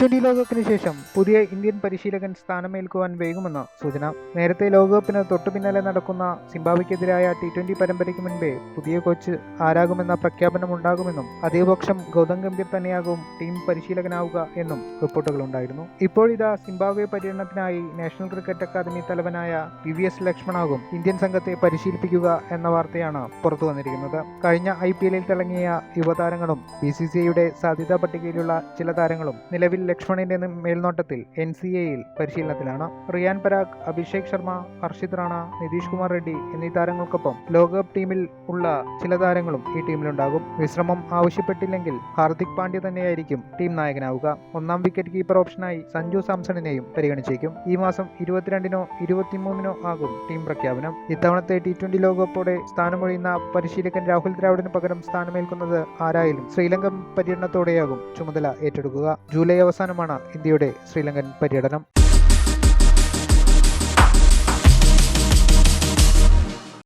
Twenty ലോകകപ്പിന് ശേഷം പുതിയ ഇന്ത്യൻ പരിശീലകൻ സ്ഥാനമേൽക്കുവാൻ വേഗമെന്ന് സൂചന. നേരത്തെ ലോകകപ്പിന് തൊട്ടു പിന്നാലെ നടക്കുന്ന സിംബാബിക്കെതിരായ ടി ട്വന്റി പരമ്പരയ്ക്ക് മുൻപേ പുതിയ കോച്ച് ആരാകുമെന്ന പ്രഖ്യാപനം ഉണ്ടാകുമെന്നും അതേപക്ഷം ഗൗതം ഗംഭീർ തന്നെയാകും ടീം പരിശീലകനാവുക എന്നും റിപ്പോർട്ടുകളുണ്ടായിരുന്നു ഇപ്പോഴിതാ സിംബാബ്വെ പര്യടനത്തിനായി നാഷണൽ ക്രിക്കറ്റ് അക്കാദമി തലവനായ വി വി എസ് ലക്ഷ്മണാകും ഇന്ത്യൻ സംഘത്തെ പരിശീലിപ്പിക്കുക എന്ന വാർത്തയാണ് പുറത്തു വന്നിരിക്കുന്നത്. കഴിഞ്ഞ ഐ പി എല്ലിൽ തിളങ്ങിയ യുവതാരങ്ങളും ബി സി സി ഐയുടെ സാധ്യതാ പട്ടികയിലുള്ള ചില താരങ്ങളും നിലവിൽ ലക്ഷ്മണിന്റെ മേൽനോട്ടത്തിൽ എൻ സി എയിൽ പരിശീലനത്തിലാണ്. റിയാൻ പരാഗ് അഭിഷേക് ശർമ്മ ഹർഷിത് റാണ നിതീഷ് കുമാർ റെഡ്ഡി എന്നീ താരങ്ങൾക്കൊപ്പം ലോകകപ്പ് ടീമിൽ ഉള്ള ചില താരങ്ങളും ഈ ടീമിലുണ്ടാകും. വിശ്രമം ആവശ്യപ്പെട്ടില്ലെങ്കിൽ ഹാർദിക് പാണ്ഡ്യ തന്നെയായിരിക്കും ടീം നായകനാവുക. ഒന്നാം വിക്കറ്റ് കീപ്പർ ഓപ്ഷനായി സഞ്ജു സാംസണിനെയും പരിഗണിച്ചേക്കും. ഈ മാസം ഇരുപത്തിരണ്ടിനോ ഇരുപത്തിമൂന്നിനോ ആകും ടീം പ്രഖ്യാപനം. ഇത്തവണത്തെ ടി ട്വന്റി ലോകകപ്പോടെ സ്ഥാനമൊഴിയുന്ന പരിശീലകൻ രാഹുൽ ദ്രാവിഡിന് പകരം സ്ഥാനമേൽക്കുന്നത് ആരായാലും ശ്രീലങ്കൻ പര്യടനത്തോടെയാകും ചുമതല ഏറ്റെടുക്കുക. ജൂലൈ അവസാനമാണ് ഇന്ത്യയുടെ ശ്രീലങ്കൻ പര്യടനം.